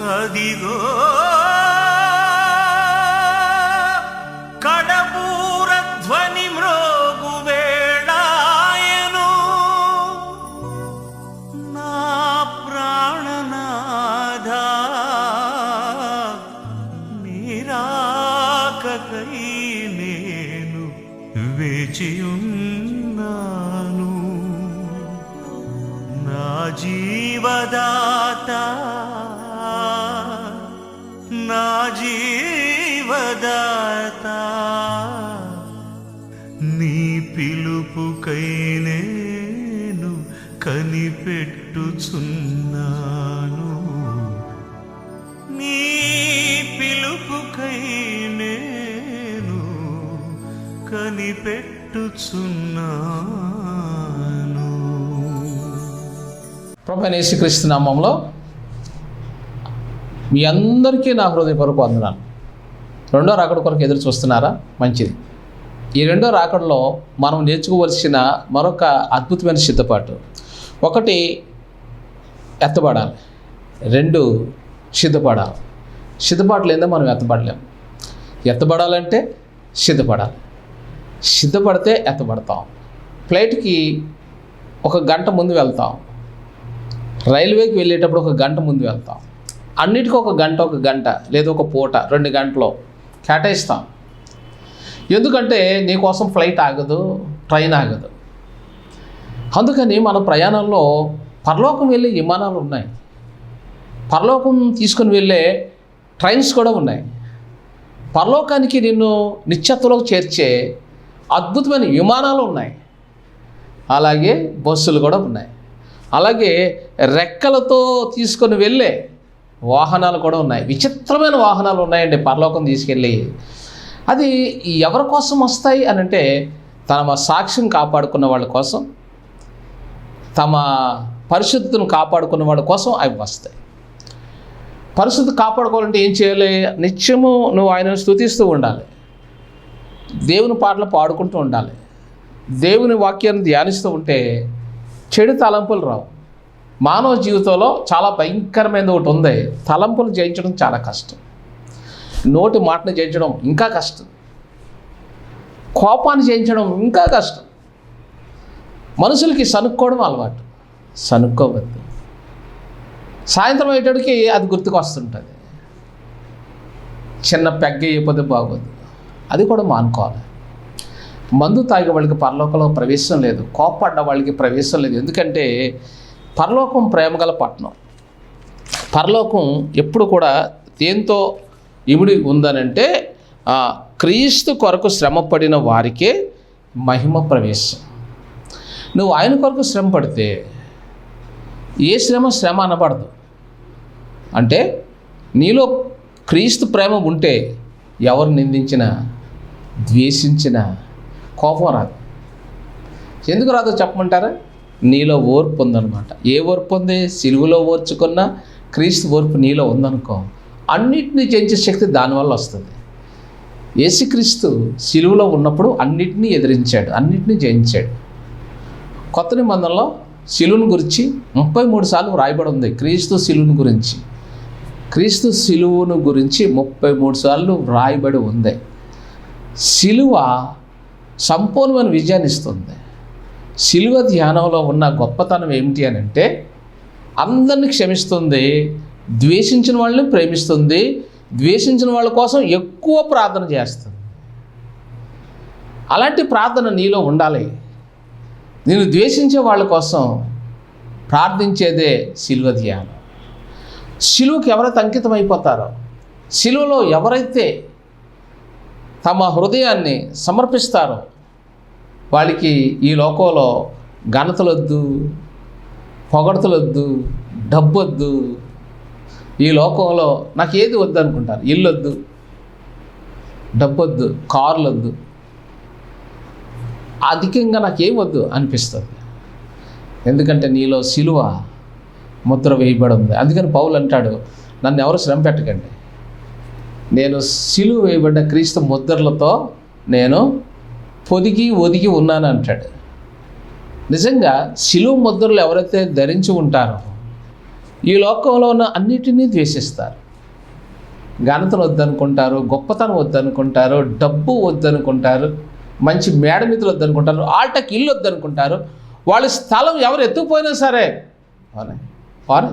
어디고 ప్రభు యేసుక్రీస్తు నామంలో మీ అందరికీ నా హృదయపూర్వక వందనాలు. రెండో రాకడ కొరకు ఎదురు చూస్తున్నారా? మంచిది. ఈ రెండో రాకడలో మనం నేర్చుకోవలసిన మరొక అద్భుతమైన సిద్ధపాటు. ఒకటి ఎత్తబడాలి. రెండు సిద్ధపడాలి. సిద్ధపాటు లేదా మనం ఎత్తబడలేం. ఎత్తబడాలంటే సిద్ధపడాలి. సిద్ధపడితే ఎత్తబడతాం. ఫ్లైట్కి ఒక గంట ముందు వెళ్తాం. రైల్వేకి వెళ్ళేటప్పుడు ఒక గంట ముందు వెళ్తాం. అన్నిటికీ ఒక గంట ఒక గంట లేదా ఒక పూట రెండు గంటలో కేటాయిస్తాం. ఎందుకంటే నీకోసం ఫ్లైట్ ఆగదు ట్రైన్ ఆగదు. అందుకని మన ప్రయాణంలో పరలోకం వెళ్ళే విమానాలు ఉన్నాయి. పరలోకం తీసుకుని వెళ్ళే ట్రైన్స్ కూడా ఉన్నాయి. పరలోకానికి నిన్ను నిత్యత్వలోకి చేర్చే అద్భుతమైన విమానాలు ఉన్నాయి. అలాగే బస్సులు కూడా ఉన్నాయి. అలాగే రెక్కలతో తీసుకొని వెళ్ళే వాహనాలు కూడా ఉన్నాయి. విచిత్రమైన వాహనాలు ఉన్నాయండి పరలోకం తీసుకెళ్ళి. అది ఎవరి కోసం వస్తాయి అని అంటే తమ సాక్ష్యం కాపాడుకున్న వాళ్ళ కోసం తమ పరిశుద్ధతను కాపాడుకున్న వాళ్ళ కోసం అవి వస్తాయి. పరిశుద్ధి కాపాడుకోవాలంటే ఏం చేయాలి? నిత్యము నువ్వు ఆయనను స్థుతిస్తూ ఉండాలి. దేవుని పాటలు పాడుకుంటూ ఉండాలి. దేవుని వాక్యాన్ని ధ్యానిస్తూ ఉంటే చెడు తలంపులు రావు. మానవ జీవితంలో చాలా భయంకరమైనది ఒకటి ఉంది. తలంపులు జయించడం చాలా కష్టం. నోటి మాటను జయించడం ఇంకా కష్టం. కోపాన్ని జయించడం ఇంకా కష్టం. మనుషులకి సనుక్కోవడం అలవాటు. సనుక్కోవద్దు. సాయంత్రం అయ్యేటడికి అది గుర్తుకు వస్తుంటుంది. చిన్న పెగ్గ అయిపోతే బాగోదు. అది కూడా మానుకోవాలి. మందు తాగే వాళ్ళకి పరలోకంలో ప్రవేశం లేదు కోపడ్డ వాళ్ళకి ప్రవేశం లేదు. ఎందుకంటే పరలోకం ప్రేమగల పట్టణం. పరలోకం ఎప్పుడు కూడా దేంతో ఇమిడి ఉందనంటే క్రీస్తు కొరకు శ్రమపడిన వారికే మహిమ ప్రవేశం. నువ్వు ఆయన కొరకు శ్రమ పడితే ఏ శ్రమ? శ్రమ అనబడదు. అంటే నీలో క్రీస్తు ప్రేమ ఉంటే ఎవరు నిందించినా ద్వేషించినా కోపం రాదు. ఎందుకు రాదో చెప్పమంటారా? నీలో ఓర్పు ఉందనమాట ఏ ఓర్పు ఉంది? సిలువలో ఓర్చుకున్న క్రీస్తు ఓర్పు నీలో ఉందనుకో అన్నిటినీ జయించే శక్తి దానివల్ల వస్తుంది. యేసుక్రీస్తు సిలువలో ఉన్నప్పుడు అన్నిటినీ ఎదిరించాడు అన్నిటినీ జయించాడు. కొత్త నిబంధనలో శిలువుని గురించి ముప్పై మూడు సార్లు రాయబడి ఉంది క్రీస్తు శిలువుని గురించి. క్రీస్తు శిలువును గురించి ముప్పై మూడు సార్లు రాయబడి ఉంది. శిలువ సంపూర్ణమైన విజయాన్ని ఇస్తుంది. శిలువ ధ్యానంలో ఉన్న గొప్పతనం ఏమిటి అని అంటే అందరిని క్షమిస్తుంది ద్వేషించిన వాళ్ళని ప్రేమిస్తుంది ద్వేషించిన వాళ్ళ కోసం ఎక్కువ ప్రార్థన చేస్తుంది. అలాంటి ప్రార్థన నీలో ఉండాలి. నేను ద్వేషించే వాళ్ళ కోసం ప్రార్థించేదే శిలువ ధ్యానం. శిలువకి ఎవరైతే అంకితం అయిపోతారో శిలువలో ఎవరైతే తమ హృదయాన్ని సమర్పిస్తారు. వాళ్ళకి ఈ లోకంలో ఘనతలొద్దు పొగడతలొద్దు డబ్బొద్దు. ఈ లోకంలో నాకు ఏది వద్దు అనుకుంటారు ఇల్లు వద్దు డబ్బొద్దు కార్లు వద్దు అధికంగా నాకేం వద్దు అనిపిస్తుంది. ఎందుకంటే నీలో సిలువ ముద్ర వేయబడి ఉంది. అందుకని పౌలు అంటాడు నన్ను ఎవరు శ్రమ పెట్టకండి. నేను సిలువ వేయబడ్డ క్రీస్తు ముద్రలతో నేను పొదిగి ఒదిగి ఉన్నాను అంటాడు నిజంగా సిలువ ముద్రలు ఎవరైతే ధరించి ఉంటారో ఈ లోకంలో ఉన్న అన్నిటినీ ద్వేషిస్తారు. ఘనతను వద్దనుకుంటారు గొప్పతనం వద్దనుకుంటారు డబ్బు వద్దనుకుంటారు మంచి మేడమితులు వద్దనుకుంటారు ఆటకి ఇల్లు వద్దనుకుంటారు వాళ్ళ స్థలం ఎవరు ఎత్తుకుపోయినా సరే అవునా? అవునా?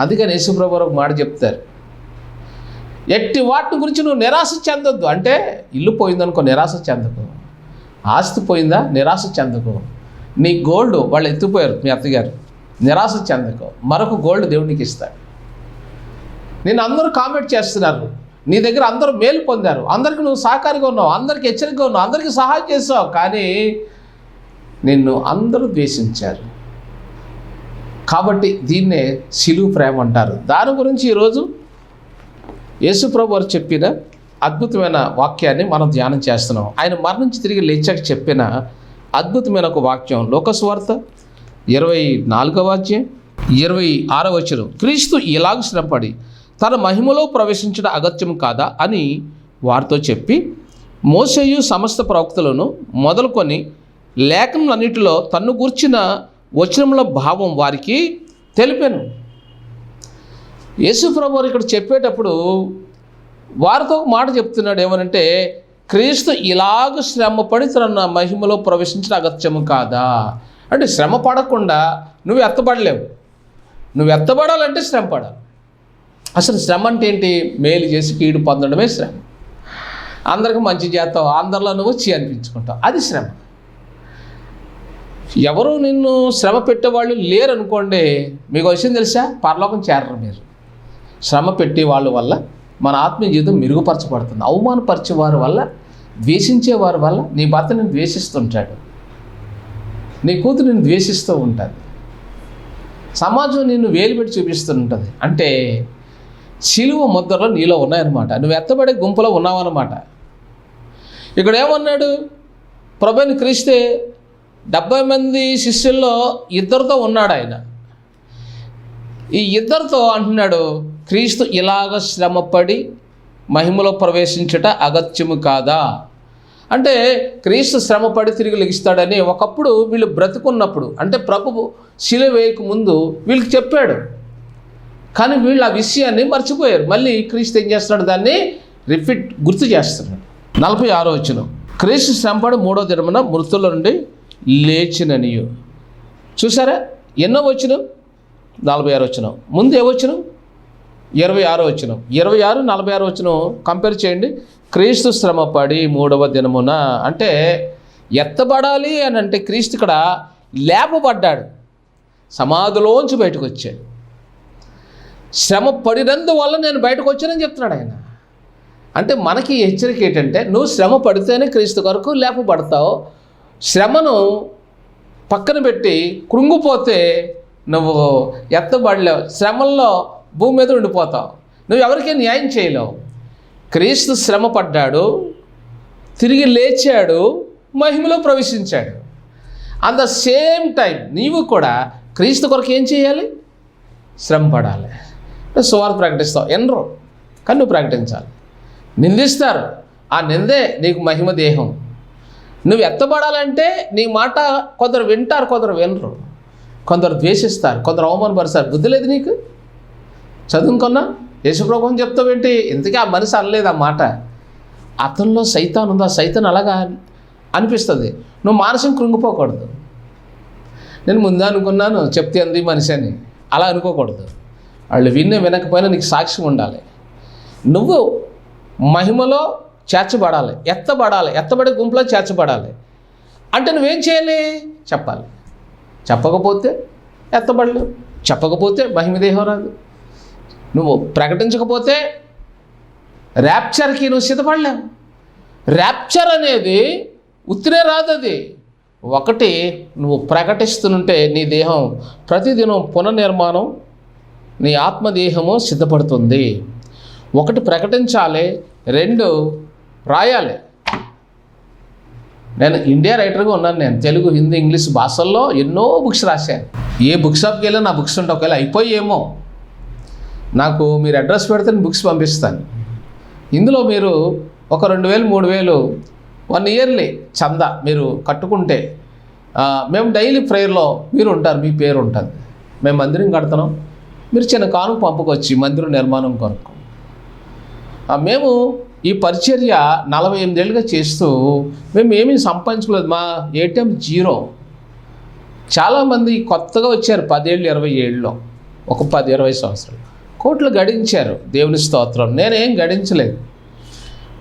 అందుకని యేసుప్రభు ఒక మాట చెప్తారు. ఎట్టి వాటి గురించి నువ్వు నిరాశ చెందొద్దు. అంటే ఇల్లు పోయిందనుకో నిరాశ చెందకు. ఆస్తి పోయిందా? నిరాశ చెందకు. నీ గోల్డ్ వాళ్ళు ఎత్తిపోయారు మీ అత్తగారు. నిరాశ చెందకు. మరొక గోల్డ్ దేవునికి ఇస్తాడు. నేను అందరూ కామెంట్ చేస్తున్నారు. నీ దగ్గర అందరూ మేలు పొందారు. అందరికి నువ్వు సహకారిగా ఉన్నావు. అందరికి హెచ్చరికగా ఉన్నావు. అందరికీ సహాయం చేసావు. కానీ నిన్ను అందరూ ద్వేషించారు. కాబట్టి దీన్నే సిలువు ప్రేమ అంటారు. దాని గురించి ఈరోజు యేసుప్రభు వారు చెప్పిన అద్భుతమైన వాక్యాన్ని మనం ధ్యానం చేస్తున్నాం. ఆయన మరణించి తిరిగి లేచాక చెప్పిన అద్భుతమైన ఒక వాక్యం లోకస్వార్త ఇరవై నాలుగవ వాక్యం ఇరవై ఆరవ వచనం. క్రీస్తు ఇలాగ శ్రమపడి తన మహిమలో ప్రవేశించడం అగత్యం కాదా అని వారితో చెప్పి మోసయు సమస్త ప్రవక్తలను మొదలుకొని లేఖనలన్నిటిలో తన్ను గూర్చిన వచనముల భావం వారికి తెలిపాను. యేసుప్రభు వారు ఇక్కడ చెప్పేటప్పుడు వారితో ఒక మాట చెప్తున్నాడు ఏమనంటే క్రీస్తు ఇలాగ శ్రమపడి తన మహిమలో ప్రవేశించిన అగత్యము కాదా? అంటే శ్రమ పడకుండా నువ్వు ఎత్తబడలేవు. నువ్వు ఎత్తబడాలంటే శ్రమ పడాలి. అసలు శ్రమ అంటే ఏంటి? మేలు చేసి కీడు పొందడమే శ్రమ. అందరికి మంచి చేస్తావు అందరిలో నువ్వు చీ అనిపించుకుంటావు. అది శ్రమ. ఎవరు నిన్ను శ్రమ పెట్టేవాళ్ళు లేరనుకోండి మీకు విషయం తెలుసా? పరలోకం చేరరు మీరు. శ్రమ పెట్టే వాళ్ళ వల్ల మన ఆత్మీయ జీవితం మెరుగుపరచబడుతుంది. అవమానపరిచే వారి వల్ల ద్వేషించే వారి వల్ల నీ భర్త నేను ద్వేషిస్తుంటాడు నీ కూతురు నేను ద్వేషిస్తూ ఉంటుంది. సమాజం నిన్ను వేలు పెట్టి చూపిస్తుంటుంది అంటే శిలువ ముద్రలో నీలో ఉన్నాయన్నమాట. నువ్వు ఎత్తబడే గుంపులో ఉన్నావన్నమాట. ఇక్కడ ఏమన్నాడు? ప్రభుని క్రీస్తే డెబ్బై మంది శిష్యుల్లో ఇద్దరితో ఉన్నాడు ఆయన ఈ ఇద్దరితో అంటున్నాడు క్రీస్తు ఇలాగ శ్రమపడి మహిమలో ప్రవేశించట అగత్యము కాదా? అంటే క్రీస్తు శ్రమపడి తిరిగి లెగిస్తాడని ఒకప్పుడు వీళ్ళు బ్రతుకున్నప్పుడు అంటే ప్రభు శిల వేయక ముందు వీళ్ళకి చెప్పాడు. కానీ వీళ్ళు ఆ విషయాన్ని మర్చిపోయారు. మళ్ళీ క్రీస్తు ఏం చేస్తున్నాడు? దాన్ని రిపీట్ గుర్తు చేస్తున్నాడు. నలభై ఆరో వచ్చిన క్రీస్తు శ్రమపడి మూడో దినమున మృతుల నుండి లేచిననియు. చూసారా? ఎన్నో వచ్చిన నలభై ఆరు వచ్చిన ముందు ఏ ఇరవై ఆరు వచ్చిన ఇరవై ఆరు నలభై ఆరు వచ్చిన కంపేర్ చేయండి. క్రీస్తు శ్రమపడి మూడవ దినమున అంటే ఎత్తబడాలి అని అంటే క్రీస్తు ఇక్కడ లేపబడ్డాడు. సమాధిలోంచి బయటకు వచ్చాడు. శ్రమ పడినందువల్ల నేను బయటకు వచ్చానని చెప్తున్నాడు ఆయన. అంటే మనకి హెచ్చరిక ఏంటంటే నువ్వు శ్రమ పడితేనే క్రీస్తు కొరకు లేపబడతావు. శ్రమను పక్కన పెట్టి కృంగిపోతే నువ్వు ఎత్తబడలేవు. శ్రమల్లో భూమి మీద ఉండిపోతావు. నువ్వు ఎవరికీ న్యాయం చేయలేవు. క్రీస్తు శ్రమ పడ్డాడు తిరిగి లేచాడు మహిమలో ప్రవేశించాడు. అట్ ద సేమ్ టైం నీవు కూడా క్రీస్తు కొరకు ఏం చేయాలి? శ్రమ పడాలి సువార్త ప్రకటిస్తావు. ఎనరు కానీ నువ్వు ప్రకటించాలి. నిందిస్తారు. ఆ నిందే నీకు మహిమ దేహం. నువ్వు ఎత్తబడాలంటే నీ మాట కొందరు వింటారు కొందరు వినరు. కొందరు ద్వేషిస్తారు కొందరు అవమానపరుస్తారు. బుద్ధి లేదు నీకు? చదువుకున్నా యేసుప్రభుని చెప్తావేంటి? ఇంతకీ ఆ మనిషి అనలేదు ఆ మాట? అతనిలో సైతాన్ ఉందా? సైతాన్ అలాగా అనిపిస్తుంది. నువ్వు మానసం కృంగిపోకూడదు. నేను ముందే అనుకున్నాను చెప్తే అంది మనిషి అని. అలా అనుకోకూడదు. వాళ్ళు విన్న వినకపోయినా నీకు సాక్ష్యం ఉండాలి. నువ్వు మహిమలో చేర్చబడాలి. ఎత్తబడాలి. ఎత్తబడే గుంపులో చేర్చబడాలి. అంటే నువ్వేం చేయాలి? చెప్పాలి. చెప్పకపోతే ఎత్తబడలేవు. చెప్పకపోతే మహిమ దేహం రాదు. నువ్వు ప్రకటించకపోతే ర్యాప్చర్కి నువ్వు సిద్ధపడలేవు. ర్యాప్చర్ అనేది ఉత్తినే రాదు అది ఒకటి నువ్వు ప్రకటిస్తుంటే నీ దేహం ప్రతిదినం పునర్నిర్మాణం నీ ఆత్మదేహము సిద్ధపడుతుంది. ఒకటి ప్రకటించాలి రెండు రాయాలి. నేను ఇండియా రైటర్గా ఉన్నాను నేను. తెలుగు హిందీ ఇంగ్లీష్ భాషల్లో ఎన్నో బుక్స్ రాశాను. ఏ బుక్ షాప్కి వెళ్ళినా నా బుక్స్ ఉంటే ఒకవేళ అయిపోయేమో. నాకు మీరు అడ్రస్ పెడితే బుక్స్ పంపిస్తాను. ఇందులో మీరు ఒక రెండు వేలు మూడు వేలు వన్ ఇయర్లీ చందా మీరు కట్టుకుంటే మేము డైలీ ప్రేయర్లో మీరు ఉంటారు మీ పేరు ఉంటుంది. మేము మందిరం కడుతున్నాం. మీరు చిన్న కాను పంపుకొచ్చి మందిరం నిర్మాణం కొరకు మేము ఈ పరిచర్య నలభై ఎనిమిదేళ్ళుగా చేస్తూ మేము ఏమీ సంపాదించుకోలేదు. మా ఏటీఎం జీరో. చాలామంది కొత్తగా వచ్చారు పదేళ్ళు ఇరవై ఏళ్ళలో. ఒక పది ఇరవై సంవత్సరాలు. కోట్లు గడించారు. దేవుని స్తోత్రం. నేనేం గడించలేదు.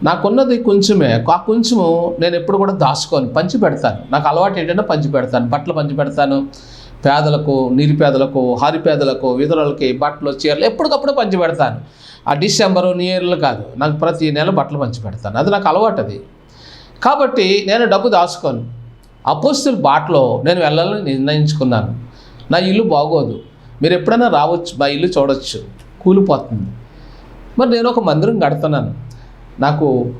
నాకున్నది కొంచెమే. ఆ కొంచెము నేను ఎప్పుడు కూడా దాచుకొని. పంచి పెడతాను. నాకు అలవాటు ఏంటంటే పంచి పెడతాను. బట్టలు పంచి పెడతాను. పేదలకు నిరుపేదలకు హరిపేదలకు విధులకి బట్టలు చీరలు ఎప్పటికప్పుడు పంచి పెడతాను. ఆ డిసెంబరు న్యూ ఇయర్లు కాదు. నాకు ప్రతి నెల బట్టలు పంచి పెడతాను. అది నాకు అలవాటు అది. కాబట్టి నేను డబ్బు దాచుకోను. అపోస్తుల బాటలో నేను వెళ్ళాలని నిర్ణయించుకున్నాను. నా ఇల్లు బాగోదు. మీరు ఎప్పుడైనా రావచ్చు. మా ఇల్లు చూడొచ్చు. కూలిపోతుంది. మరి నేను ఒక మందిరం కడుతున్నాను. నాకు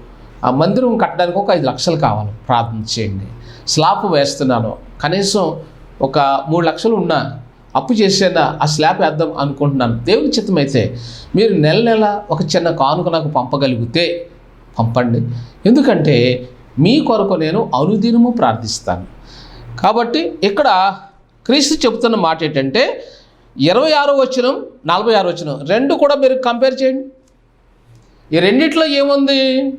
ఆ మందిరం కట్టడానికి ఒక ఐదు లక్షలు కావాలి. ప్రార్థన చేయండి. స్లాబ్ వేస్తున్నాను. కనీసం ఒక మూడు లక్షలు ఉన్నా అప్పు చేసేనా? ఆ స్లాబ్ వేద్దాం అనుకుంటున్నాను. దేవుని చిత్తమైతే మీరు నెల నెల ఒక చిన్న కానుక నాకు పంపగలిగితే పంపండి. ఎందుకంటే మీ కొరకు నేను అనుదినము ప్రార్థిస్తాను. కాబట్టి ఇక్కడ క్రీస్తు చెబుతున్న మాట ఏంటంటే ఇరవై ఆరో వచనం నలభై ఆరో వచనం. రెండు కూడా మీరు కంపేర్ చేయండి. ఈ రెండిట్లో ఏముంది?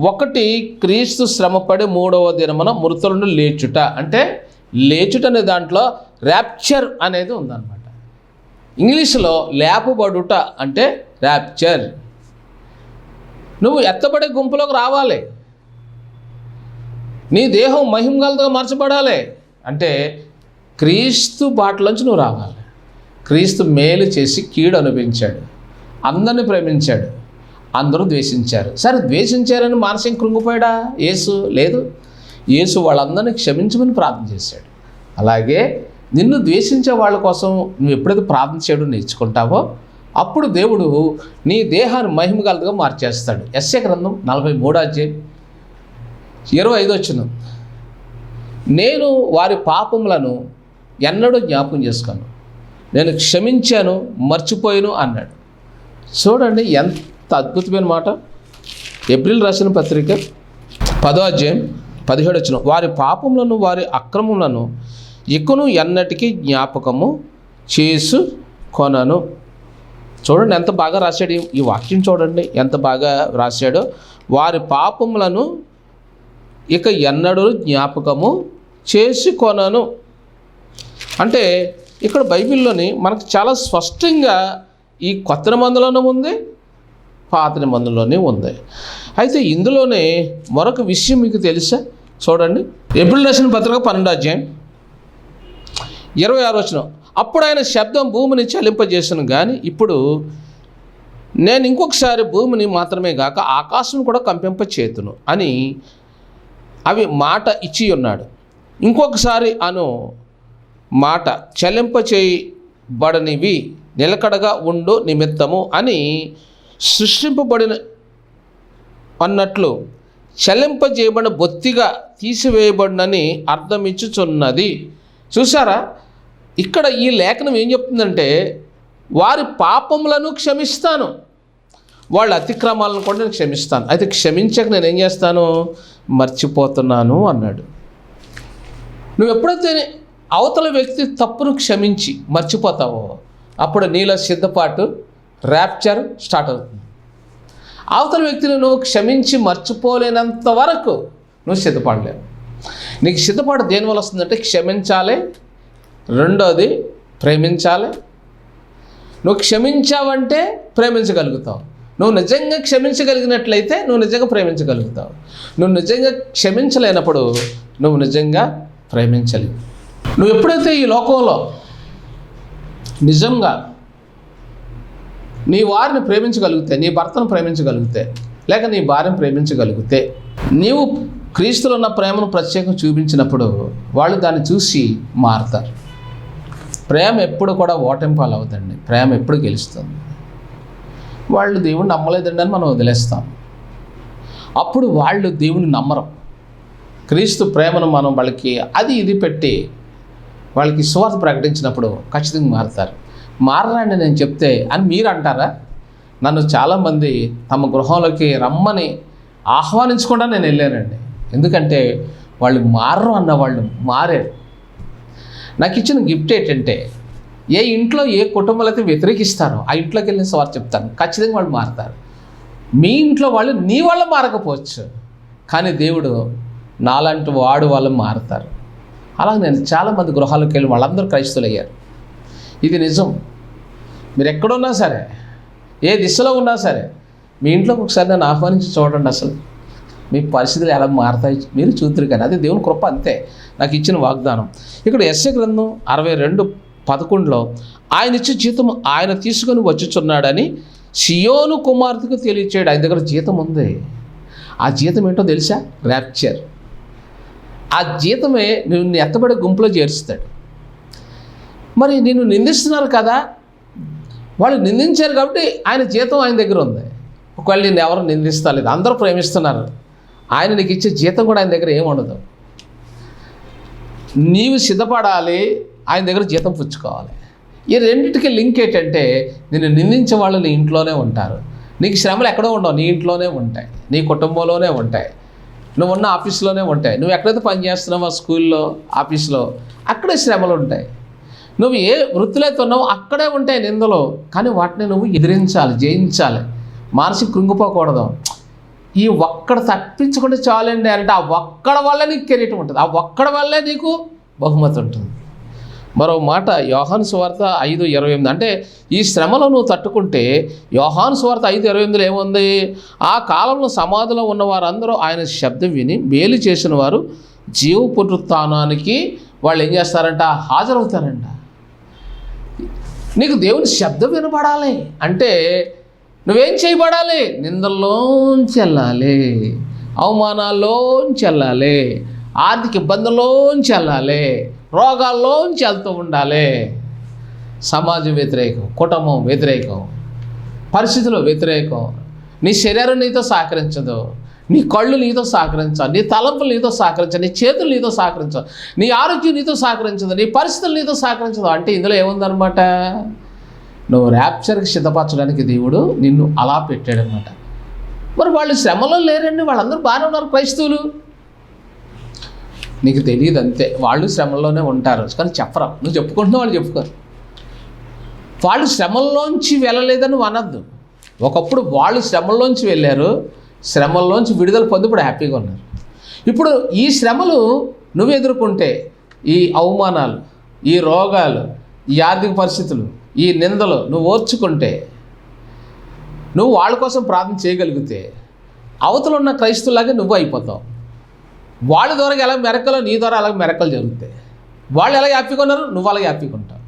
ఒకటి క్రీస్తు శ్రమపడి మూడవ దినమున మృతుల నుండి లేచుట. అంటే లేచుట అనే దాంట్లో ర్యాప్చర్ అనేది ఉందన్నమాట. ఇంగ్లీష్లో లేపబడుట అంటే ర్యాప్చర్ నువ్వు ఎత్తబడే గుంపులోకి రావాలి. నీ దేహం మహిమగలతో మార్చబడాలి. అంటే క్రీస్తు బాటలోంచి నువ్వు రావాలి. క్రీస్తు మేలు చేసి కీడు అనుభవించాడు. అందరిని ప్రేమించాడు. అందరూ ద్వేషించారు. సరే ద్వేషించారని మానసిక కృంగిపోయాడా? యేసు లేదు. యేసు వాళ్ళందరినీ క్షమించమని ప్రార్థన చేశాడు. అలాగే నిన్ను ద్వేషించే వాళ్ళ కోసం నువ్వు ఎప్పుడైతే ప్రార్థన చేయడం నేర్చుకుంటావో అప్పుడు దేవుడు నీ దేహాన్ని మహిమగలదుగా మార్చేస్తాడు. ఎస్ఏ గ్రంథం నలభై మూడో అధ్యాయం ఇరవై ఐదు వచ్చిన నేను వారి పాపములను ఎన్నడూ జ్ఞాపకం చేసుకోను. నేను క్షమించాను మర్చిపోయాను అన్నాడు. చూడండి ఎంత అద్భుతమైన మాట. ఏప్రిల్ రాసిన పత్రిక పదో అధ్యాయం పదిహేడు వచ్చిన వారి పాపములను వారి అక్రమములను ఇకను ఎన్నటికీ జ్ఞాపకము చేసు కొనను చూడండి ఎంత బాగా రాశాడు ఈ- వాక్యం చూడండి ఎంత బాగా రాశాడో. వారి పాపములను ఇక ఎన్నడూ జ్ఞాపకము చేసుకొనను. అంటే ఇక్కడ బైబిల్లోని మనకు చాలా స్పష్టంగా ఈ కొత్త నిబంధనలోనే ఉంది పాత నిబంధనలోనే ఉంది. అయితే ఇందులోనే మరొక విషయం మీకు తెలుసా? చూడండి. ఏప్రిల్ రాసిన పత్రిక పన్నెండు అధ్యాయం ఇరవై ఆరు వచ్చిన అప్పుడు ఆయన శబ్దం భూమిని చలింపజేసాను కానీ ఇప్పుడు నేను ఇంకొకసారి భూమిని మాత్రమే కాక ఆకాశం కూడా కంపింపచేతును అని అవి మాట ఇచ్చి ఉన్నాడు ఇంకొకసారి అను మాట చెల్లింపచేయబడనివి నిలకడగా ఉండు నిమిత్తము అని సృష్టింపబడిన అన్నట్లు చెల్లింపజేయబడిన బొత్తిగా తీసివేయబడినని అర్థమిచ్చుచున్నది చూసారా ఇక్కడ ఈ లేఖనం ఏం చెప్తుందంటే వారి పాపములను క్షమిస్తాను. వాళ్ళ అతిక్రమాలను కూడా నేను క్షమిస్తాను. అయితే క్షమించక నేను ఏం చేస్తాను? మర్చిపోతున్నాను అన్నాడు. నువ్వు ఎప్పుడైతే అవతల వ్యక్తి తప్పును క్షమించి మర్చిపోతావో. అప్పుడు నీలో సిద్ధపాటు ర్యాప్చర్ స్టార్ట్ అవుతుంది. అవతల వ్యక్తిని నువ్వు క్షమించి మర్చిపోలేనంత వరకు నువ్వు సిద్ధపడలేవు. నీకు సిద్ధపాటు దేనివల్ల వస్తుందంటే క్షమించాలి. రెండోది ప్రేమించాలి. నువ్వు క్షమించావంటే ప్రేమించగలుగుతావు. నువ్వు నిజంగా క్షమించగలిగినట్లయితే నువ్వు నిజంగా ప్రేమించగలుగుతావు. నువ్వు నిజంగా క్షమించలేనప్పుడు నువ్వు నిజంగా ప్రేమించలేవు. నువ్వు ఎప్పుడైతే ఈ లోకంలో నిజంగా నీ వారిని ప్రేమించగలిగితే నీ భర్తను ప్రేమించగలిగితే లేక నీ భార్యను ప్రేమించగలిగితే నీవు క్రీస్తులో ఉన్న ప్రేమను ప్రత్యేకం చూపించినప్పుడు వాళ్ళు దాన్ని చూసి మారుతారు. ప్రేమ ఎప్పుడు కూడా ఓటెంపాలు అవుతుంది ప్రేమ ఎప్పుడు గెలుస్తుంది. వాళ్ళు దేవుణ్ణి నమ్మలేదండి అని మనం వదిలేస్తాం. అప్పుడు వాళ్ళు దేవుని నమ్మరు. క్రీస్తు ప్రేమను మనం వాళ్ళకి అది ఇది పెట్టి వాళ్ళకి సువార్త ప్రకటించినప్పుడు ఖచ్చితంగా మారుతారు. మారనండి నేను చెప్తే అని మీరు అంటారా? నన్ను చాలామంది తమ గృహంలోకి రమ్మని ఆహ్వానించకుండా నేను వెళ్ళానండి. ఎందుకంటే వాళ్ళు మారరు అన్న వాళ్ళు మారారు. నాకు ఇచ్చిన గిఫ్ట్ ఏంటంటే ఏ ఇంట్లో ఏ కుటుంబాలు అయితే వ్యతిరేకిస్తారో ఆ ఇంట్లోకి వెళ్ళిన వారు చెప్తాను. ఖచ్చితంగా వాళ్ళు మారుతారు. మీ ఇంట్లో వాళ్ళు నీ వల్ల మారకపోవచ్చు. కానీ దేవుడు నాలాంటి వాడు వాళ్ళు మారుతారు. అలాగే నేను చాలామంది గృహాలకు వెళ్ళి వాళ్ళందరూ క్రైస్తులు అయ్యారు. ఇది నిజం. మీరు ఎక్కడున్నా సరే ఏ దిశలో ఉన్నా సరే మీ ఇంట్లోకి ఒకసారి నన్ను ఆహ్వానించి చూడండి అసలు. మీ పరిస్థితులు ఎలా మారతాయి? మీరు చూద్దరు కానీ అది దేవుని కృప అంతే. నాకు ఇచ్చిన వాగ్దానం. ఇక్కడ ఎస్ఏ గ్రంథం అరవై రెండు పదకొండులో ఆయన ఇచ్చే జీతం ఆయన తీసుకొని వచ్చుచున్నాడని సియోను కుమార్తెకు తెలియచేయడు. ఆయన దగ్గర జీతం ఉంది. ఆ జీతం ఏంటో తెలుసా? ర్యాప్చర్. ఆ జీతమే నిన్ను ఎత్తబడే గుంపులో చేరుస్తాడు మరి నిన్ను నిందిస్తున్నారు కదా? వాళ్ళు నిందించారు కాబట్టి ఆయన జీతం ఆయన దగ్గర ఉంది. ఒకవేళ నేను ఎవరు నిందిస్తలేదు అందరూ ప్రేమిస్తున్నారు. ఆయన నీకు ఇచ్చే జీతం కూడా ఆయన దగ్గర ఏముండదు నీవు సిద్ధపడాలి ఆయన దగ్గర జీతం పుచ్చుకోవాలి. ఈ రెండింటికి లింక్ ఏంటంటే నిన్ను నిందించే వాళ్ళు నీ ఇంట్లోనే ఉంటారు. నీకు శ్రమలు ఎక్కడో ఉండవు నీ ఇంట్లోనే ఉంటాయి. నీ కుటుంబంలోనే ఉంటాయి. నువ్వు ఉన్న ఆఫీస్లోనే ఉంటాయి. నువ్వు ఎక్కడైతే పని చేస్తున్నావో స్కూల్లో ఆఫీస్లో అక్కడే శ్రమలు ఉంటాయి. నువ్వు ఏ వృత్తిలో అయితే ఉన్నావో అక్కడే ఉంటాయి నిందలో. కానీ వాటిని నువ్వు ఎదిరించాలి జయించాలి. మానసిక కృంగిపోకూడదు. ఈ ఒక్కడ తప్పించుకుంటే చాలండి అంటే ఆ ఒక్కడ వల్లే నీకు కెరీటం ఉంటుంది. ఆ ఒక్కడ వల్లే నీకు బహుమతి ఉంటుంది. మరో మాట యోహాను స్వార్త ఐదు ఇరవై ఎనిమిది. అంటే ఈ శ్రమలో నువ్వు తట్టుకుంటే యోహాను స్వార్త ఐదు ఇరవై ఎనిమిదిలో ఏముంది? ఆ కాలంలో సమాధిలో ఉన్న వారందరూ ఆయన శబ్దం విని మేలు చేసిన వారు జీవ పునరుత్నానికి వాళ్ళు ఏం చేస్తారంట? హాజరవుతారంట. నీకు దేవుని శబ్దం వినపడాలి అంటే నువ్వేం చేయబడాలి? నిందల్లోంచి వెళ్ళాలి. అవమానాల్లోంచి వెళ్ళాలి. ఆర్థిక ఇబ్బందుల్లోంచి వెళ్ళాలి. రోగాల్లోంచి వెళ్తూ ఉండాలి. సమాజం వ్యతిరేకం కుటుంబం వ్యతిరేకం పరిస్థితులు వ్యతిరేకం. నీ శరీరం నీతో సహకరించదు. నీ కళ్ళు నీతో సహకరించవు. నీ తలంపులు నీతో సహకరించవు. నీ చేతులు నీతో సహకరించవు. నీ ఆరోగ్యం నీతో సహకరించదు. నీ పరిస్థితులు నీతో సహకరించదు. అంటే ఇందులో ఏముందనమాట నువ్వు ర్యాప్చర్కి సిద్ధపరచడానికి దేవుడు నిన్ను అలా పెట్టాడనమాట మరి వాళ్ళు శ్రమలో లేరండి. వాళ్ళందరూ బాగానే ఉన్నారు. క్రైస్తవులు. నీకు తెలియదు అంతే. వాళ్ళు శ్రమలోనే ఉంటారు. కానీ చెప్పరా? నువ్వు చెప్పుకుంటున్నావు వాళ్ళు చెప్పుకోరు. వాళ్ళు శ్రమల్లోంచి వెళ్ళలేదని నువ్వు అనద్దు. ఒకప్పుడు వాళ్ళు శ్రమల్లోంచి వెళ్ళారు. శ్రమల్లోంచి విడుదల పొంది ఇప్పుడు హ్యాపీగా ఉన్నారు. ఇప్పుడు ఈ శ్రమలు నువ్వు ఎదుర్కొంటే ఈ అవమానాలు ఈ రోగాలు ఈ ఆర్థిక పరిస్థితులు ఈ నిందలు నువ్వు ఓర్చుకుంటే నువ్వు వాళ్ళ కోసం ప్రార్థన చేయగలిగితే అవతలున్న క్రైస్తులాగే నువ్వు అయిపోతావు. వాళ్ళ ద్వారా ఎలా మెరకలో నీ ద్వారా అలాగే మెరకలు జరుగుతాయి. వాళ్ళు ఎలా హ్యాపీగా ఉన్నారు? నువ్వు అలాగే హ్యాపీగా ఉంటావు.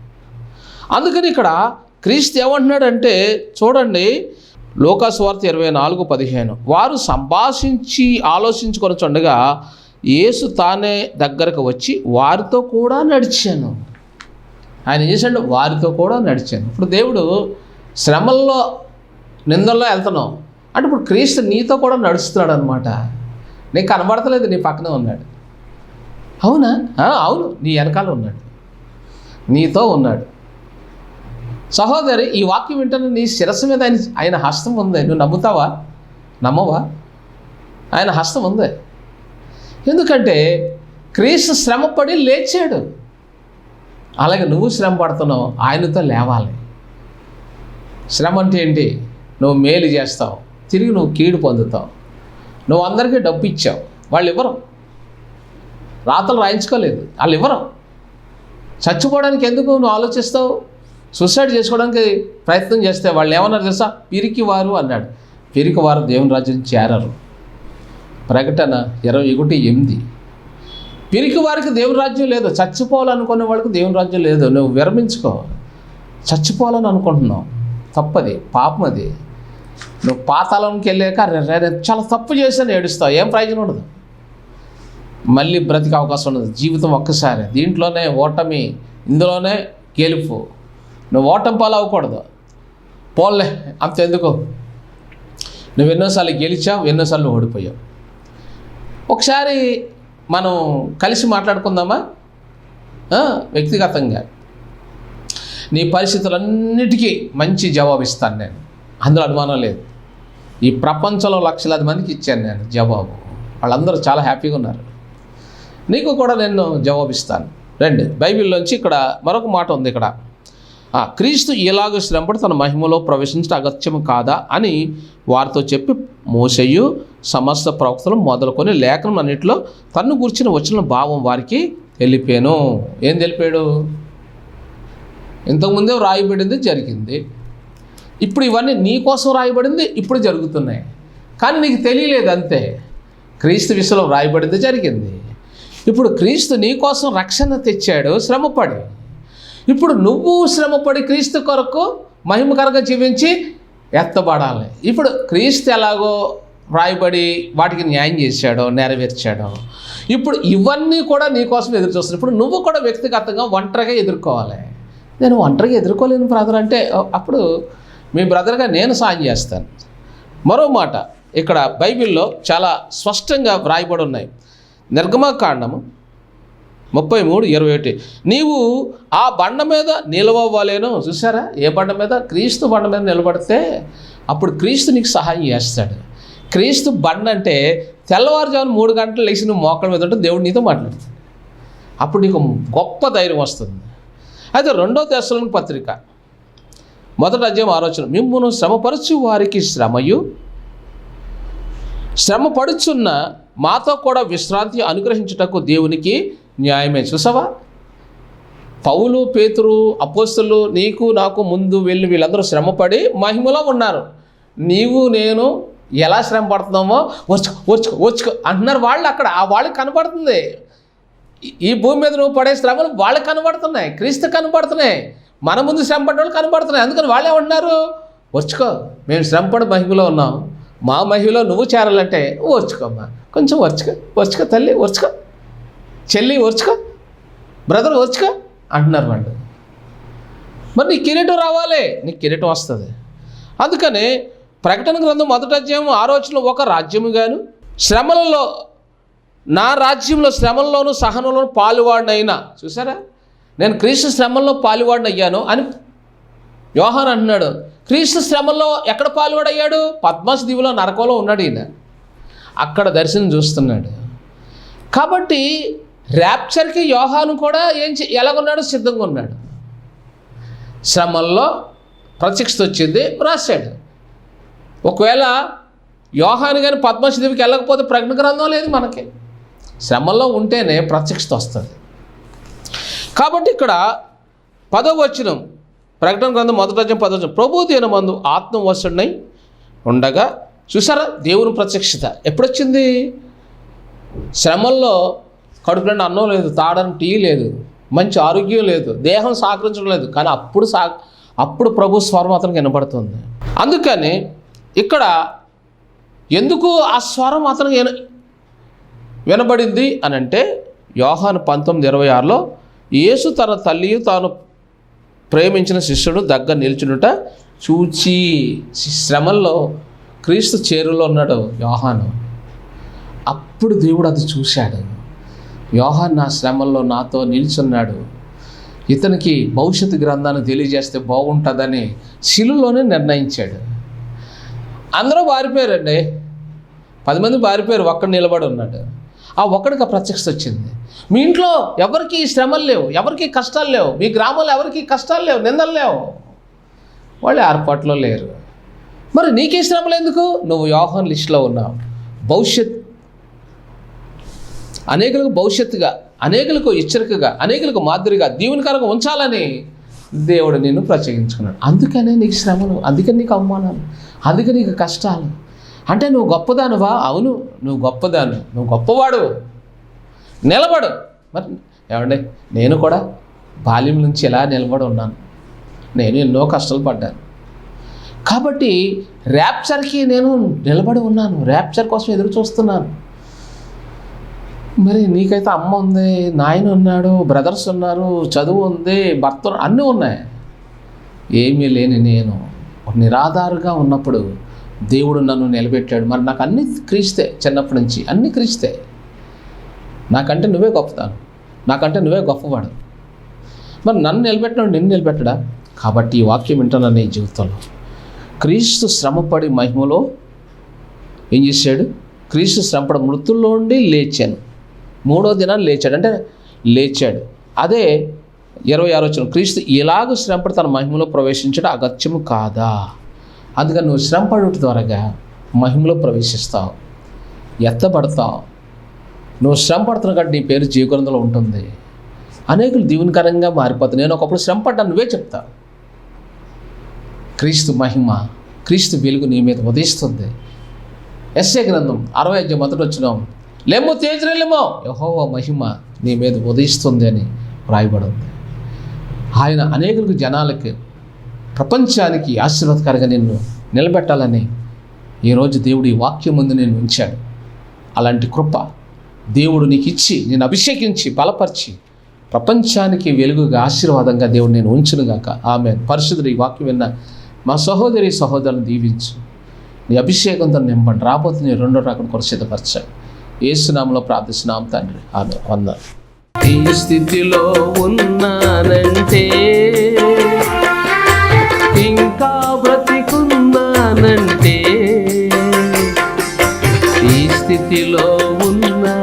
అందుకని ఇక్కడ క్రీస్తు ఏమంటున్నాడంటే చూడండి లోకాస్వార్త ఇరవై నాలుగు పదిహేను. వారు సంభాషించి ఆలోచించుకొని చుండగా యేసు తానే దగ్గరకు వచ్చి వారితో కూడా నడిచాను. ఆయన చేశాడు? వారితో కూడా నడిచాను. ఇప్పుడు దేవుడు శ్రమల్లో నిందల్లో వెళ్తున్నావు అంటే ఇప్పుడు క్రీస్తు నీతో కూడా నడుస్తున్నాడు అనమాట నీకు కనబడతలేదు నీ పక్కనే ఉన్నాడు. అవునా? అవును నీ వెనకాల ఉన్నాడు. నీతో ఉన్నాడు. సహోదరి ఈ వాక్యం వింటనే నీ శిరస్సు మీద ఆయన ఆయన హస్తం ఉంది. నువ్వు నమ్ముతావా? నమ్మవా? ఆయన హస్తం ఉంది. ఎందుకంటే క్రీస్తు శ్రమపడి లేచాడు. అలాగే నువ్వు శ్రమ పడుతున్నావు ఆయనతో లేవాలి. శ్రమ అంటే ఏంటి? నువ్వు మేలు చేస్తావు తిరిగి నువ్వు కీడు పొందుతావు. నువ్వు అందరికీ డబ్బు ఇచ్చావు. వాళ్ళు ఇవ్వరు. రాతలు రాయించుకోలేదు. వాళ్ళు ఇవ్వరు. చచ్చిపోవడానికి ఎందుకు నువ్వు ఆలోచిస్తావు? సూసైడ్ చేసుకోవడానికి ప్రయత్నం చేస్తే వాళ్ళు ఏమన్నారు తెలుసా? పిరికి వారు అన్నాడు. పిరికి వారు దేవుని రాజ్యం చేరరు. ప్రకటన ఇరవై ఒకటి ఎనిమిది. పిరికి వారికి దేవుని రాజ్యం లేదు. చచ్చిపోవాలనుకునే వాళ్ళకి దేవుని రాజ్యం లేదు. నువ్వు విరమించుకో. చచ్చిపోవాలని అనుకుంటున్నావు. తప్పది. పాపం అది. నువ్వు పాతాళంకి వెళ్ళాక చాలా తప్పు చేశాను ఏడుస్తావు. ఏం ప్రయోజనం ఉండదు. మళ్ళీ బ్రతికే అవకాశం ఉండదు. జీవితం ఒక్కసారి. దీంట్లోనే ఓటమి ఇందులోనే గెలుపు. నువ్వు ఓటమి పాలు అవ్వకూడదు పోన్లే అంతెందుకు. నువ్వు ఎన్నోసార్లు గెలిచావు ఎన్నోసార్లు ఓడిపోయావు. ఒకసారి మనం కలిసి మాట్లాడుకుందామా? వ్యక్తిగతంగా. నీ పరిస్థితులన్నిటికీ మంచి జవాబు ఇస్తాను నేను. అందులో అనుమానం లేదు. ఈ ప్రపంచంలో లక్షలాది మందికి ఇచ్చాను నేను జవాబు. వాళ్ళందరూ చాలా హ్యాపీగా ఉన్నారు. నీకు కూడా నేను జవాబిస్తాను రండి బైబిల్లోంచి ఇక్కడ మరొక మాట ఉంది ఇక్కడ. క్రీస్తు ఇలాగ శ్రమపడి తన మహిమలో ప్రవేశించడం అగత్యము కాదా అని వారితో చెప్పి మోసయ్యు సమస్త ప్రవక్తలు మొదలుకొని లేఖనం అన్నింటిలో తన్ను గుర్చిన వచ్చిన భావం వారికి తెలిపాను. ఏం తెలిపాడు? ఇంతకుముందే రాయబడింది జరిగింది. ఇప్పుడు ఇవన్నీ నీ కోసం రాయబడింది ఇప్పుడు జరుగుతున్నాయి. కానీ నీకు తెలియలేదు అంతే. క్రీస్తు విషయంలో రాయబడింది జరిగింది. ఇప్పుడు క్రీస్తు నీ కోసం రక్షణ తెచ్చాడు శ్రమపడి. ఇప్పుడు నువ్వు శ్రమపడి క్రీస్తు కొరకు మహిమకరంగా జీవించి ఎత్తబడాలి. ఇప్పుడు క్రీస్తు ఎలాగో రాయబడి వాటికి న్యాయం చేశాడో నెరవేర్చాడో. ఇప్పుడు ఇవన్నీ కూడా నీ కోసం ఎదురు చూస్తున్నాయి. ఇప్పుడు నువ్వు కూడా వ్యక్తిగతంగా ఒంటరిగా ఎదుర్కోవాలి. నేను ఒంటరిగా ఎదుర్కోలేను బ్రదర్ అంటే అప్పుడు మీ బ్రదర్గా నేను సాయం చేస్తాను. మరో మాట ఇక్కడ బైబిల్లో చాలా స్పష్టంగా వ్రాయబడి ఉన్నాయి. నిర్గమకాండము ముప్పై మూడు ఇరవై ఒకటి. నీవు ఆ బండ మీద నిలవలేను చూసారా ఏ బండ మీద? క్రీస్తు బండ మీద నిలబడితే అప్పుడు క్రీస్తు నీకు సహాయం చేస్తాడు. క్రీస్తు బండ అంటే తెల్లవారుజామున మూడు గంటలు లేచి నువ్వు మోకల మీద ఉంటే దేవుడు నీతో మాట్లాడుతుంది అప్పుడు నీకు గొప్ప ధైర్యం వస్తుంది. అయితే రెండో దశలను పత్రిక మొదటి అధ్యాయం ఆలోచన మిమ్మును శ్రమపరచు వారికి శ్రమయు. శ్రమ పడుచున్న మాతో కూడా విశ్రాంతి అనుగ్రహించుటకు దేవునికి న్యాయమే. చూసావా? పౌలు పేతురు అపోస్తులు నీకు నాకు ముందు వెళ్ళి వీళ్ళందరూ శ్రమపడి మహిమలో ఉన్నారు. నీవు నేను ఎలా శ్రమ పడుతున్నామో వచ్చుకో వచ్చుకో వచ్చుకో అంటున్నారు వాళ్ళు అక్కడ. ఆ వాళ్ళకి కనపడుతుంది ఈ- భూమి మీద నువ్వు పడే శ్రమలు వాళ్ళకి కనబడుతున్నాయి. క్రీస్తు కనబడుతున్నాయి. మన ముందు శ్రమ పడ్డ వాళ్ళు కనబడుతున్నాయి. అందుకని వాళ్ళే ఉన్నారు వచ్చుకో మేము శ్రమపడి మహిమలో ఉన్నాం. మా మహిమలో నువ్వు చేరాలంటే వచ్చుకోమ్మా కొంచెం వచ్చుకో వచ్చుకో తల్లి వచ్చుకో చెల్లి వచ్చుకో బ్రదర్ వచ్చుకో అంటున్నారు వాళ్ళు. మరి నీ కిరీటం రావాలి నీ కిరీటం వస్తుంది. అందుకని ప్రకటన గ్రంథం మొదటి అధ్యాయం ఆలోచన ఒక రాజ్యముగాను శ్రమలలో నా రాజ్యంలో శ్రమల్లోనూ సహనంలోనూ పాలువాడినైనా చూసారా? నేను క్రీస్తు శ్రమల్లో పాలువాడినయ్యాను అని యోహాన్ అంటున్నాడు. క్రీస్తు శ్రమంలో ఎక్కడ పాల్గొడయ్యాడు పద్మాస్ దీవులో నరకంలో ఉన్నాడు ఈయన. అక్కడ దర్శనం చూస్తున్నాడు. కాబట్టి ర్యాప్చర్కి యోహాను కూడా ఏం చే- ఎలాగున్నాడు? సిద్ధంగా ఉన్నాడు. శ్రమంలో ప్రత్యక్షత వచ్చింది రాశాడు ఒకవేళ యోహాను కానీ పద్మశ్రీదేవికి వెళ్ళకపోతే ప్రజ్ఞ గ్రంథం లేదు మనకి. శ్రమంలో ఉంటేనే ప్రత్యక్షత వస్తుంది. కాబట్టి ఇక్కడ పదవచనం ప్రకటన గ్రంథం మొదటి అధ్యాయం పదవచనం ప్రభు దినమందు ఆత్మ వస్తున్నై ఉండగా చూసారా? దేవుని ప్రత్యక్షత. ఎప్పుడొచ్చింది? శ్రమల్లో కడుపులో అన్నం లేదు తాడని టీ లేదు మంచి ఆరోగ్యం లేదు దేహం సహకరించడం లేదు. కానీ అప్పుడు సా అప్పుడు ప్రభు స్వరం అతనికి వినబడుతుంది. అందుకని ఇక్కడ ఎందుకు ఆ స్వరం అతనికి విన- వినబడింది అని అంటే యోహాను పంతొమ్మిది ఇరవై ఆరులో యేసు తన తల్లి తాను ప్రేమించిన శిష్యుడు దగ్గర నిల్చునుట చూచి శ్రమల్లో క్రీస్తు చేరులో ఉన్నాడు యోహాను. అప్పుడు దేవుడు అది చూశాడు. యోహాన్ నా శ్రమల్లో నాతో నిల్చున్నాడు. ఇతనికి భవిష్యత్తు గ్రంథాన్ని తెలియజేస్తే బాగుంటుందని శిలులోనే నిర్ణయించాడు. అందరూ పారిపోయారండి పది మంది పారిపోయారు ఒక్కడు నిలబడి ఉన్నాడు. ఆ ఒక్కడికి ప్రత్యక్ష ప్రత్యక్షత వచ్చింది. మీ ఇంట్లో ఎవరికి శ్రమలు లేవు ఎవరికి కష్టాలు లేవు మీ గ్రామంలో ఎవరికి కష్టాలు లేవు నిందలు లేవు. వాళ్ళు ఏర్పాట్లో లేరు. మరి నీకే శ్రమలు ఎందుకు? నువ్వు యోహన్ లిస్టులో ఉన్నావు. భవిష్యత్ అనేకులకు భవిష్యత్తుగా అనేకులకు హెచ్చరికగా అనేకులకు మాదిరిగా దీవునికరంగా ఉంచాలని దేవుడు నిన్ను ప్రత్యేకించుకున్నాడు. అందుకనే నీకు శ్రమలు అందుకని నీకు అవమానాలు అందుకే నీకు కష్టాలు. అంటే నువ్వు గొప్పదానువా? అవును. నువ్వు గొప్పదాను. నువ్వు గొప్పవాడు. నిలబడు. మరి ఏమండి? నేను కూడా బాల్యం నుంచి ఎలా నిలబడి ఉన్నాను. నేను ఎన్నో కష్టాలు పడ్డాను. కాబట్టి ర్యాప్చర్కి నేను నిలబడి ఉన్నాను. ర్యాప్చర్ కోసం ఎదురు చూస్తున్నాను. మరి నీకైతే అమ్మ ఉంది నాయన ఉన్నాడు బ్రదర్స్ ఉన్నారు చదువు ఉంది భర్త అన్నీ ఉన్నాయి. ఏమీ లేని నేను నిరాధారుగా ఉన్నప్పుడు దేవుడు నన్ను నిలబెట్టాడు. మరి నాకు అన్ని క్రీస్తే చిన్నప్పటి నుంచి అన్నీ క్రీస్తే. నాకంటే నువ్వే గొప్పతాను నాకంటే నువ్వే గొప్పవాడు. మరి నన్ను నిలబెట్టినాడు నిన్ను నిలబెట్టడా? కాబట్టి ఈ వాక్యం వింటున్నాను నీ జీవితంలో. క్రీస్తు శ్రమపడి మహిమలో ఏం చేశాడు? క్రీస్తు శ్రమపడి మృతుల్లో ఉండి లేచాను మూడో దినాన్ని లేచాడు. అంటే లేచాడు. అదే ఇరవై ఆరు వచ్చిన క్రీస్తు ఇలాగ శ్రమపడి తన మహిమలో ప్రవేశించడం? అగత్యము కాదా? అందుకని నువ్వు శ్రమపడుట ద్వారాగా మహిమలో ప్రవేశిస్తావు. ఎత్తబడతావు. నువ్వు శ్రమ పడుతున్న కంటే నీ పేరు జీవగ్రంథంలో ఉంటుంది. అనేకులు దీవునికరంగా మారిపోతాయి నేను ఒకప్పుడు శ్రమ పడ్డాను నువ్వే చెప్తా క్రీస్తు మహిమ క్రీస్తు వెలుగు నీ మీద ఉదయిస్తుంది. ఎస్ఏ గ్రంథం అరవై అధ్యాయం మొదటి వచ్చినాం లేమో తేజలేమో యహోవ మహిమ నీ మీద ఉదయిస్తుంది అని రాయబడింది ఆయన అనేకులకు జనాలకి ప్రపంచానికి ఆశీర్వాదకరంగా నిన్ను నిలబెట్టాలని ఈరోజు దేవుడు ఈ వాక్యం ముందు నేను ఉంచాడు. అలాంటి కృప దేవుడు నీకు ఇచ్చి నేను అభిషేకించి బలపరిచి ప్రపంచానికి వెలుగుగా ఆశీర్వాదంగా దేవుడు నేను ఉంచునుగాక. ఆమె పరిశుద్ధుడు ఈ వాక్యం విన్న మా సహోదరి సహోదరులను దీవించు. నీ అభిషేకంతో నింపండి. రాబోతున్న రెండో రకం కొరకు సిద్ధపరచాలి ఏసునామలో ప్రార్థిస్తున్నాం తండ్రి. ఆమె వందలు ఈ స్థితిలో ఉన్నానంటే స్థితిలో ఉన్నానంటే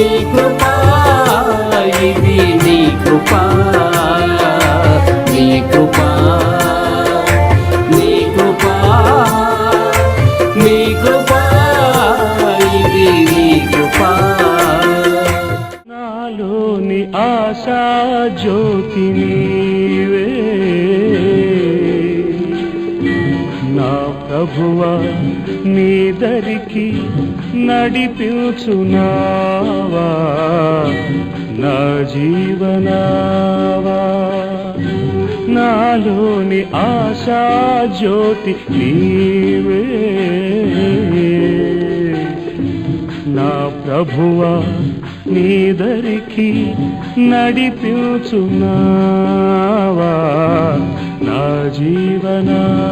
నీ కృపా ఇది నీ కృపా నీ కృపా నీ కృపా నీ కృపా ఇది నీ కృపా. నాలోని ఆశా జ్యోతి నీవే. నా ప్రభువా నీ దరికి నడిపించునావా? నా జీవనావా? నాలోని ఆశా జ్యోతి నీవే. నా ప్రభువా నీదరికి దరికి నా జీవనా